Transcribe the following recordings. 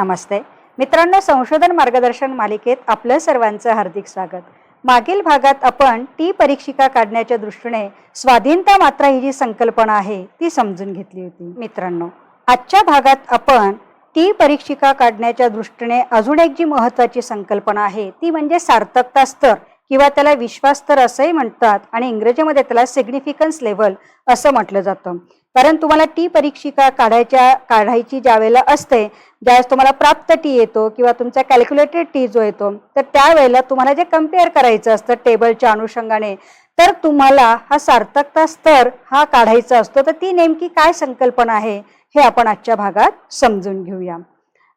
नमस्ते. मित्रांनो संशोधन मार्गदर्शन मालिकेत आपलं सर्वांचं हार्दिक स्वागत. मागील भागात आपण टी परीक्षिका काढण्याच्या दृष्टीने स्वाधीनता मात्रा ही जी संकल्पना आहे ती समजून घेतली होती. मित्रांनो आजच्या भागात आपण टी परीक्षिका काढण्याच्या दृष्टीने अजून एक जी महत्वाची संकल्पना आहे ती म्हणजे सार्थकता स्तर किंवा त्याला विश्वास स्तर असंही म्हणतात आणि इंग्रजीमध्ये त्याला सिग्निफिकन्स लेवल असं म्हटलं जातं. कारण तुम्हाला टी परीक्षिका काढायच्या काढायची ज्या वेळेला असते ज्यावेळेस तुम्हाला प्राप्त टी येतो किंवा तुमचा कॅल्क्युलेटेड टी जो येतो तर त्यावेळेला तुम्हाला जे कंपेअर करायचं असतं टेबलच्या अनुषंगाने तर तुम्हाला हा सार्थकता स्तर हा काढायचा असतो. तर ती नेमकी काय संकल्पना आहे हे आपण आजच्या भागात समजून घेऊया.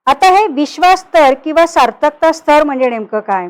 आता हे विश्वास स्तर किंवा सार्थकता स्तर म्हणजे नेमकं काय?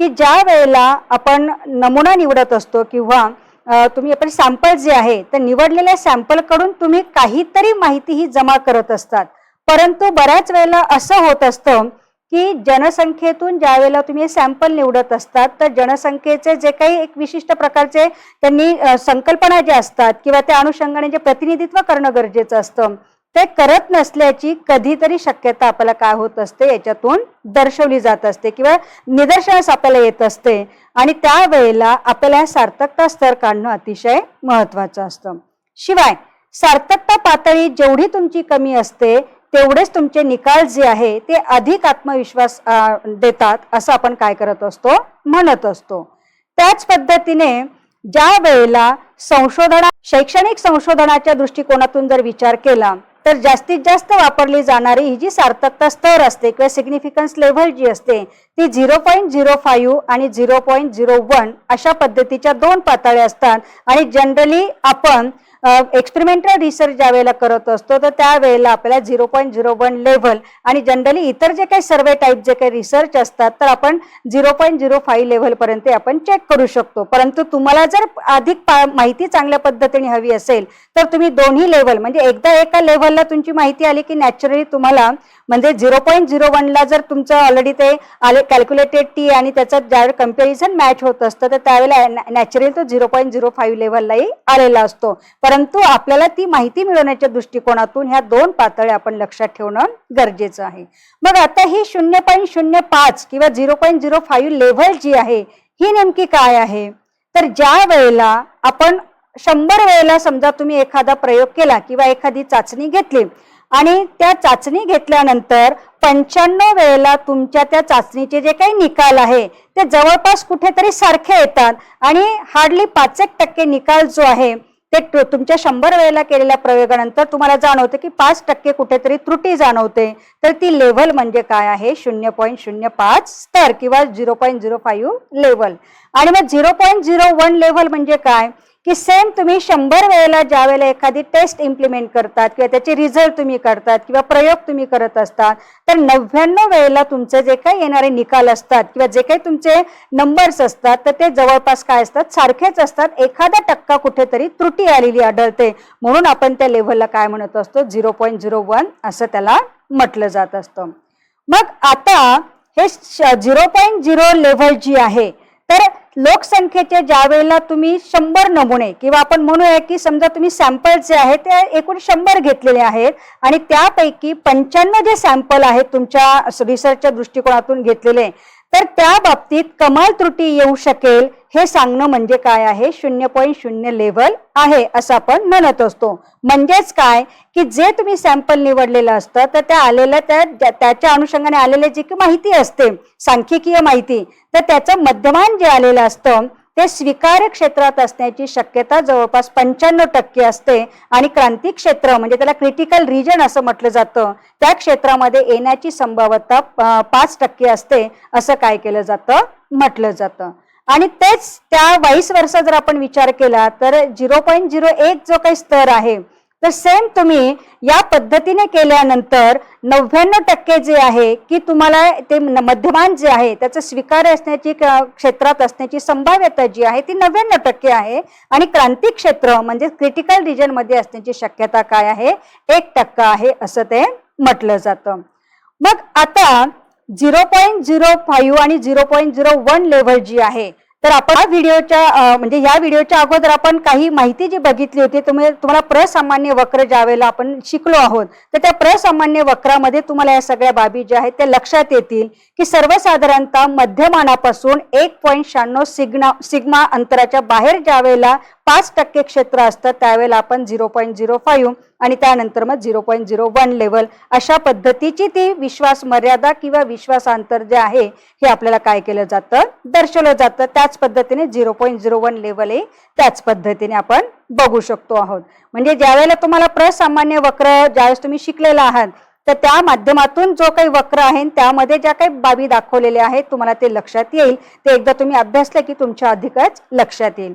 की ज्या वेळेला आपण नमुना निवडत असतो किंवा तुम्ही आपण सॅम्पल जे आहे तर निवडलेल्या सॅम्पलकडून तुम्ही काहीतरी माहिती ही जमा करत असतात. परंतु बऱ्याच वेळेला असं होत असतं की जनसंख्येतून ज्या वेळेला तुम्ही सॅम्पल निवडत असतात तर जनसंख्येचे जे काही एक विशिष्ट प्रकारचे त्यांनी संकल्पना ज्या असतात किंवा त्या अनुषंगाने जे प्रतिनिधित्व करणं गरजेचं असतं ते करत नसल्याची कधीतरी शक्यता आपल्याला काय होत असते याच्यातून दर्शवली जात असते किंवा निदर्शनास आपल्याला येत असते. आणि त्यावेळेला आपल्याला सार्थकता स्तर काढणं अतिशय महत्वाचं असतं. शिवाय सार्थकता पातळी जेवढी तुमची कमी असते तेवढेच तुमचे निकाल जे आहे ते अधिक आत्मविश्वास देतात असं आपण काय करत असतो? म्हणत असतो. त्याच पद्धतीने ज्या वेळेला संशोधना शैक्षणिक संशोधनाच्या दृष्टिकोनातून जर विचार केला तर जास्तीत जास्त वापरली जाणारी ही जी सार्थकता स्तर असते किंवा सिग्निफिकन्स लेव्हल जी असते ती झिरो पॉईंट झिरो फाईव्ह आणि झिरो पॉईंट झिरो वन अशा पद्धतीच्या दोन पातळ्या असतात. आणि जनरली आपण एक्सपेरिमेंटल रिसर्च ज्या वेळेला करत असतो तर त्यावेळेला आपल्याला zero point zero one level आणि जनरली इतर जे काही सर्वे टाईप जे काही रिसर्च असतात तर आपण झिरो पॉईंट झिरो फाईव्ह लेव्हलपर्यंत आपण चेक करू शकतो. परंतु तुम्हाला जर अधिक पा- माहिती चांगल्या पद्धतीने हवी असेल तर तुम्ही दोन्ही लेवल म्हणजे एकदा एका लेव्हलला तुमची माहिती आली की नॅचरली तुम्हाला म्हणजे झिरो पॉईंट झिरो वनला जर तुमचं ऑलरेडी ते आले कॅल्क्युलेटेड टी आणि त्याचं ज्यावेळेला कंपॅरिझन मॅच होत असतं तर त्यावेळेला नॅचरली तो झिरो पॉईंट झिरो फाईव्ह लेव्हललाही आलेला असतो. परंतु आपल्याला ती माहिती मिळवण्याच्या दृष्टिकोनातून ह्या दोन पातळ्या आपण लक्षात ठेवणं गरजेचं आहे. मग आता ही शून्य पॉईंट शून्य पाच किंवा zero point zero five level जी आहे ही नेमकी काय आहे? तर ज्या वेळेला आपण शंभर वेळेला समजा तुम्ही एखादा प्रयोग केला किंवा एखादी चाचणी घेतली आणि त्या चाचणी घेतल्यानंतर पंच्याण्णव वेळेला तुमच्या त्या चाचणीचे जे काही निकाल आहे ते जवळपास कुठेतरी सारखे येतात आणि हार्डली पाच एक टक्के निकाल जो आहे ते तुमच्या शंभर वेळेला केलेल्या प्रयोगानंतर तुम्हाला जाणवते की पाच टक्के कुठेतरी त्रुटी जाणवते. तर ती लेव्हल म्हणजे काय आहे? शून्य पॉईंट शून्य पाच स्तर किंवा zero point zero five level. आणि मग zero point zero one level म्हणजे काय? की सेम तुम्ही शंभर वेळेला ज्या वेळेला एखादी टेस्ट इम्प्लिमेंट करतात किंवा त्याचे रिझल्ट तुम्ही करतात किंवा प्रयोग तुम्ही करत असतात तर नव्याण्णव वेळेला तुमचे जे काही येणारे निकाल असतात किंवा जे काही तुमचे नंबर्स असतात तर ते जवळपास काय असतात? सारखेच असतात. एखादा टक्का कुठेतरी त्रुटी आलेली आढळते. म्हणून आपण त्या लेव्हलला काय म्हणत असतो? झिरो पॉईंट झिरो वन असं त्याला म्हटलं जात असतं. मग आता हे झिरो पॉईंट झिरो लेव्हल जी आहे तर लोकसंख्येचे ज्या वेळेला तुम्ही शंभर नमुने किंवा आपण म्हणूया की समजा तुम्ही सॅम्पल जे आहेत ते एकूण शंभर घेतलेले आहेत आणि त्यापैकी पंच्याण्णव जे सॅम्पल आहेत तुमच्या रिसर्चच्या दृष्टिकोनातून घेतलेले तर त्या बाबतीत कमाल त्रुटी येऊ शकेल हे सांगणं म्हणजे काय आहे? शून्य पॉईंट शून्य लेवल आहे असं आपण म्हणत असतो. म्हणजेच काय? की जे तुम्ही सॅम्पल निवडलेलं असतं तर त्या आलेल्या त्या त्याच्या अनुषंगाने आलेली जी की माहिती असते सांख्यिकीय माहिती तर त्याचं मध्यमान जे आलेलं असतं ते स्वीकार्य क्षेत्रात असण्याची शक्यता जवळपास पंच्याण्णव टक्के असते. आणि क्रांती क्षेत्र म्हणजे त्याला क्रिटिकल रिजन असं म्हटलं जातं त्या क्षेत्रामध्ये येण्याची संभाव्यता पाच टक्के असते असं काय केलं जातं? म्हटलं जातं. आणि तेच त्या वाईस वर्ष जर आपण विचार केला तर झिरो पॉईंट झिरो एक जो काही स्तर आहे तर सेम तुम्ही या पद्धतीने केल्यानंतर नव्याण्णव टक्के जे आहे की तुम्हाला ते मध्यमान जे आहे त्याचं स्वीकार असण्याची क्षेत्रात असण्याची संभाव्यता जी आहे ती नव्याण्णव टक्के आहे. आणि क्रांती क्षेत्र म्हणजे क्रिटिकल रिजनमध्ये असण्याची शक्यता काय आहे? एक टक्का आहे असं ते म्हटलं जातं. मग आता झिरो पॉईंट झिरो फाईव्ह आणि zero point zero one level जी आहे तर आपण या व्हिडिओच्या म्हणजे या व्हिडिओच्या अगोदर आपण काही माहिती जी बघितली होती तुम्ही तुम्हाला प्रसामान्य वक्र ज्या वेळेला आपण शिकलो आहोत तर त्या प्रसामान्य वक्रामध्ये तुम्हाला या सगळ्या बाबी ज्या आहेत त्या लक्षात येतील की सर्वसाधारणतः मध्यमानापासून एक पॉईंट शहाण्णव सिग्ना सिग्मा अंतराच्या बाहेर ज्या वेळेला पाच टक्के क्षेत्र असतं त्यावेळेला आपण झिरो पॉईंट झिरो फाईव्ह आणि त्यानंतर मग zero point zero one level अशा पद्धतीची ती विश्वास मर्यादा किंवा विश्वासांतर जे आहे हे आपल्याला काय केलं जातं? दर्शवलं जातं. त्याच पद्धतीने zero point zero one level हे त्याच पद्धतीने आपण बघू शकतो आहोत. म्हणजे ज्यावेळेला तुम्हाला प्रसामान्य वक्र ज्यावेळेस तुम्ही शिकलेला आहात तर त्या माध्यमातून जो काही वक्र आहे त्यामध्ये ज्या काही बाबी दाखवलेल्या आहेत तुम्हाला ते लक्षात येईल. ते एकदा तुम्ही अभ्यासलं की तुमच्या अधिकच लक्षात येईल.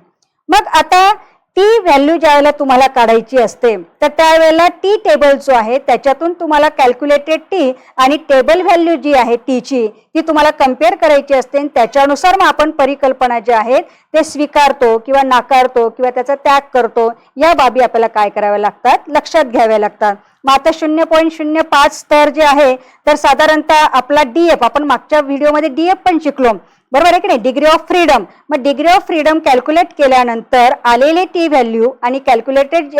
मग आता टी व्हॅल्यू ज्या वेळेला तुम्हाला काढायची असते तर त्यावेळेला टी टेबल जो आहे त्याच्यातून तुम्हाला कॅल्क्युलेटेड टी आणि टेबल व्हॅल्यू जी आहे टीची ती तुम्हाला कंपेअर करायची असते आणि त्याच्यानुसार मग आपण परिकल्पना ज्या आहेत ते स्वीकारतो किंवा नाकारतो किंवा त्याचा त्याग करतो या बाबी आपल्याला काय कराव्या लागतात? लक्षात घ्याव्या लागतात. मग आता शून्य पॉईंट शून्य पाच स्तर जे आहे तर साधारणतः आपला डीएफ आपण मागच्या व्हिडिओमध्ये डीएफ पण शिकलो. बरोबर आहे की नाही? डिग्री ऑफ फ्रीडम मग डिग्री ऑफ फ्रीडम कॅल्क्युलेट केल्यानंतर आलेले टी व्हॅल्यू आणि कॅल्क्युलेटेड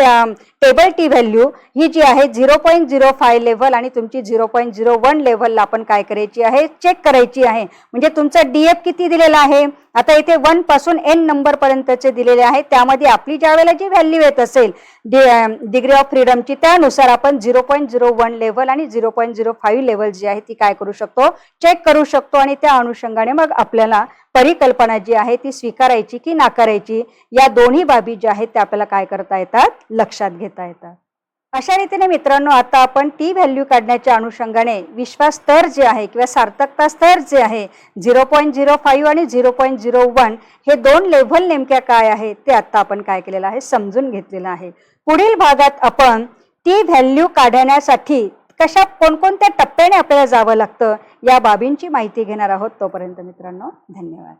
टेबल टी व्हॅल्यू ही जी आहे zero point zero five level आणि तुमची झिरो पॉईंट झिरो वन लेव्हलला आपण काय करायची आहे? चेक करायची आहे. म्हणजे तुमचा डीएफ किती दिलेला आहे? आता इथे वनपासून एन नंबर पर्यंतचे दिलेले आहे. त्यामध्ये आपली ज्या वेळेला जी व्हॅल्यू येत असेल डिग्री ऑफ फ्रीडमची त्यानुसार आपण zero point zero one level आणि zero point zero five level जी आहे ती काय करू शकतो? चेक करू शकतो आणि त्या अनुषंगाने मग आपल्याला परिकल्पना जी आहे ती स्वीकारायची की नाकारायची या दोन्ही बाबी ज्या आहेत त्या आपल्याला काय करता येतात? लक्षात घेता येतात. अशा रीतीने मित्रांनो आता आपण टी व्हॅल्यू काढण्याच्या अनुषंगाने विश्वास स्तर जे आहे किंवा सार्थकता स्तर जे आहे झिरो पॉईंट झिरो फाईव्ह आणि झिरो पॉईंट झिरो वन हे दोन लेव्हल नेमक्या काय आहे ते आता आपण काय केलेलं आहे समजून घेतलेलं आहे. पुढील भागात आपण टी व्हॅल्यू काढण्यासाठी कशा कोणकोणत्या टप्प्याने आपल्याला जावं लागतं या बाबींची माहिती घेणार आहोत तोपर्यंत मित्रांनो धन्यवाद.